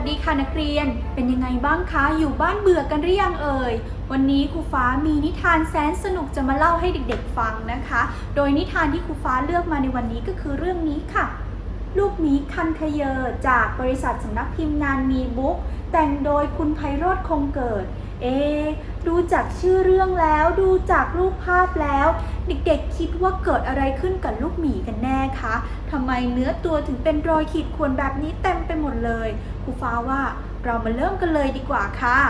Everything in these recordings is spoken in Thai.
สดีค่ะนักเรียน เป็นยังไงบ้างคะ อยู่บ้านเบื่อกันหรือยังเอ่ย วันนี้ครูฟ้ามีนิทานแสนสนุกจะมาเล่าให้เด็กๆฟังนะคะ โดยนิทานที่ครูฟ้าเลือกมาในวันนี้ก็คือเรื่องนี้ค่ะ ลูกหมีคันคเยอจากบริษัทสำนักพิมพ์นานมีบุ๊กแต่งโดยคุณไพโรธคงเกิด เอะดูจากชื่อเรื่องแล้วดูจากรูปภาพแล้ว เด็กๆคิดว่าเกิดอะไรขึ้นกับลูกหมีกันแน่คะทำไมเนื้อตัวถึงเป็นรอยขีดข่วนแบบนี้เต็มไปหมดเลยครูฟ้าว่าเรามาเริ่มกันเลยดีกว่าค่ะ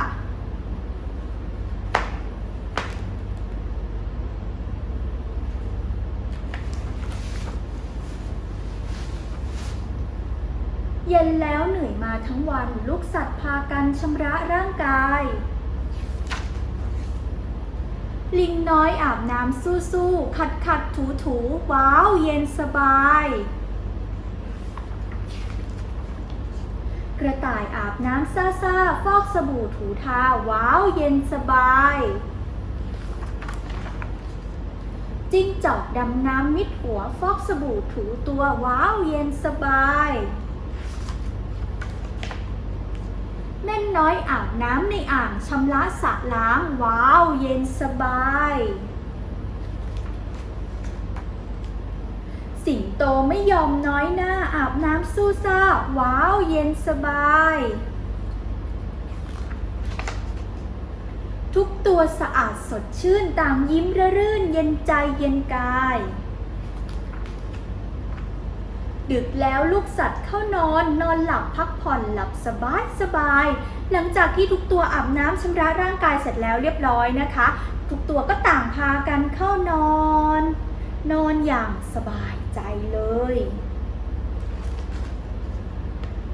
เย็นแล้วเหนื่อยมาทั้งวัน ลูกสัตว์พากันชำระร่างกาย ลิงน้อยอาบน้ำสู้ๆ ขัดขัดถูถูว้าว เย็นสบาย กระต่ายอาบน้ำซ่าซาฟอกสบู่ถูทา ว้าว เย็นสบาย จิ้งจอกดำน้ำมิดหัวฟอกสบู่ถูตัว ว้าว เย็นสบาย แม่ น้อยอาบน้ำในอ่างชำระสระล้าง ว้าว เย็นสบาย สิงโตไม่ยอมน้อยหน้าอาบน้ำสู้ซ่า ว้าว เย็นสบาย ทุกตัวสะอาดสดชื่นต่างยิ้มระรื่นเย็นใจเย็นกาย ดึกแล้วลูกสัตว์เข้านอน นอนหลับพักผ่อนหลับสบายสบาย หลังจากที่ทุกตัวอาบน้ำชำระร่างกายเสร็จแล้วเรียบร้อยนะคะ ทุกตัวก็ต่างพากันเข้านอน นอนอย่างสบายใจเลย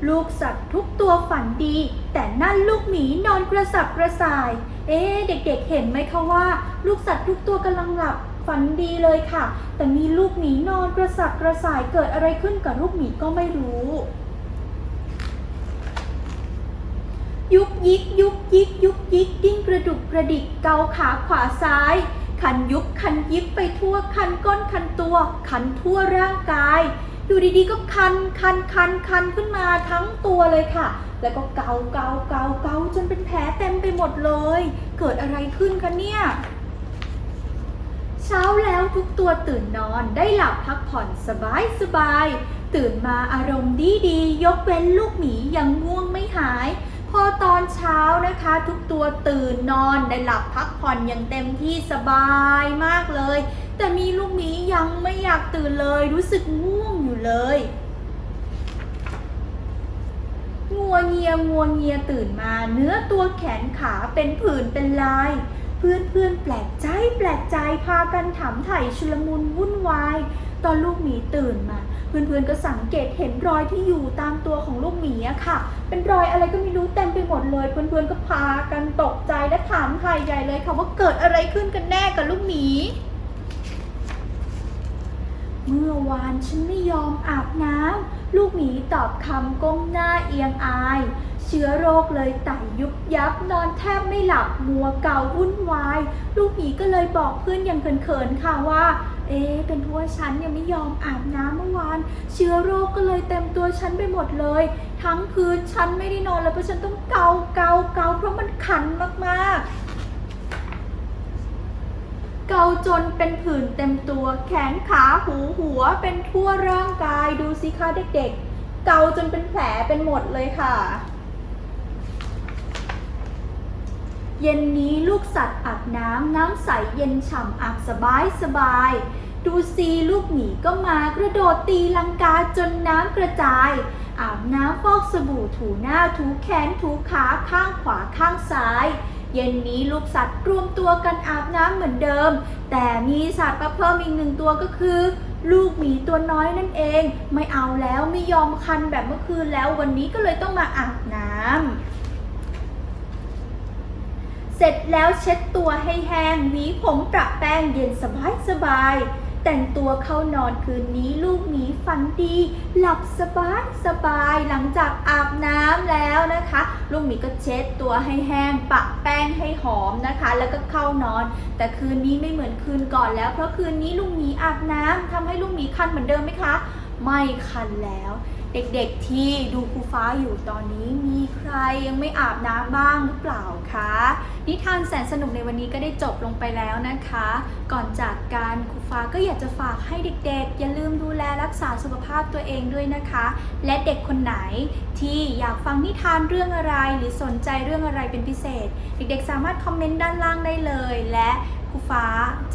ลูกสัตว์ทุกตัวฝันดี แต่นั่นลูกหมีนอนกระสับกระส่าย เอ๊เด็กๆเห็นไหมคะว่า ลูกสัตว์ทุกตัวกำลังหลับ ฝันดีเลยค่ะ แต่มีลูกหมีนอนกระสับกระส่ายเกิดอะไรขึ้นกับลูกหมีก็ไม่รู้ ยุกยิกยุกยิกยุกยิกดิ้นกระดุกกระดิกเกาขาขวาซ้าย คันยุบคันยิบไปทั่วคันก้นคันตัว คันทั่วร่างกายอยู่ดีๆก็คันคันคันคันขึ้นมาทั้งตัวเลยค่ะ แล้วก็เกาเกาเกาเกาจนเป็นแผลเต็มไปหมดเลย เกิดอะไรขึ้นคะเนี่ย เช้าแล้วทุกตัวตื่นนอนได้หลับพักผ่อนสบายสบาย ตื่นมาอารมณ์ดีดียกเว้นลูกหมียังง่วงไม่หาย พอตอนเช้านะคะ ทุกตัวตื่นนอนได้หลับพักผ่อนอย่างเต็มที่สบายมากเลย แต่มีลูกหมียังไม่อยากตื่นเลย รู้สึกง่วงอยู่เลยงัวเงียงัวเงียตื่นมา เนื้อตัวแขนขาเป็นผื่นเป็นลาย เพื่อนเพื่อนแปลกใจแปลกใจพากันถามไถ่ชุลมุนวุ่นวาย ตอนลูกหมีตื่นมาเพื่อนเพื่อนๆก็สังเกตเห็นรอยที่อยู่ตามตัวของลูกหมีอะค่ะ เป็นรอยอะไรก็ไม่รู้เต็มไปหมดเลย เพื่อนเพื่อนๆก็พากันตกใจและถามไถ่ใหญ่เลยค่ะว่าเกิดอะไรขึ้นกันแน่กับลูกหมี มื่อวานฉันไม่ยอมอาบน้ำลูกหมีตอบคำก้มหน้าเอียงอาย เชื้อโรคเลยไต่ยุบยับนอนแทบไม่หลับมัวเกาวุ่นวาย ลูกหมีก็เลยบอกเพื่อนอย่างเขินๆค่ะว่า เอ๊ะเป็นเพราะว่าฉันยังไม่ยอมอาบน้ำเมื่อวาน เชื้อโรคก็เลยเต็มตัวฉันไปหมดเลย ทั้งคืนฉันไม่ได้นอนเลยเพราะฉันต้องเกาเกาเกาเพราะมันคันมากๆ เกาจนเป็นผื่นเต็มตัว แขนขาหูหัวเป็นทั่วร่างกายดูสิคะเด็กๆ เกาจนเป็นแผลเป็นหมดเลยค่ะ เย็นนี้ลูกสัตว์อาบน้ำน้ำใสเย็นฉ่ำอาบสบายสบายดูซีลูกหมีก็มากระโดดตีลังกาจนน้ำกระจาย อาบน้ำฟอกสบู่ถูหน้าถูแขนถูขาข้างขวาข้างซ้าย เย็นนี้ลูกสัตว์รวมตัวกันอาบน้ำเหมือนเดิม แต่มีสัตว์มาเพิ่มอีกหนึ่งตัวก็คือ ลูกหมีตัวน้อยนั่นเอง ไม่เอาแล้วไม่ยอมคันแบบเมื่อคืนแล้ววันนี้ก็เลยต้องมาอาบน้ำเสร็จแล้วเช็ดตัวให้แห้งหวีผมประแป้งเย็นสบายสบาย แต่งตัวเข้านอนคืนนี้ลูกหมีฝันดี หลับสบายสบายหลังจากอาบน้ำแล้วนะคะ ลูกหมีก็เช็ดตัวให้แห้งปะแป้งให้หอมนะคะ แล้วก็เข้านอน แต่คืนนี้ไม่เหมือนคืนก่อนแล้ว เพราะคืนนี้ลูกหมีอาบน้ำทำให้ลูกหมีคันเหมือนเดิมไหมคะ ไม่คันแล้ว เด็กๆที่ดูครูฟ้าอยู่ตอนนี้มีใครยังไม่อาบน้ำบ้างหรือเปล่าคะนิทานแสนสนุกในวันนี้ก็ได้จบลงไปแล้วนะคะ ก่อนจากการครูฟ้าก็อยากจะฝากให้เด็กๆ อย่าลืมดูแลรักษาสุขภาพตัวเองด้วยนะคะ และเด็กคนไหนที่อยากฟังนิทานเรื่องอะไร หรือสนใจเรื่องอะไรเป็นพิเศษ เด็กๆ สามารถคอมเมนต์ด้านล่างได้เลยและ รูฟ้า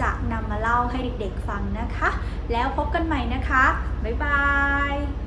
จะนำมาเล่าให้เด็กๆฟังนะคะ แล้วพบกันใหม่นะคะ บ๊ายบาย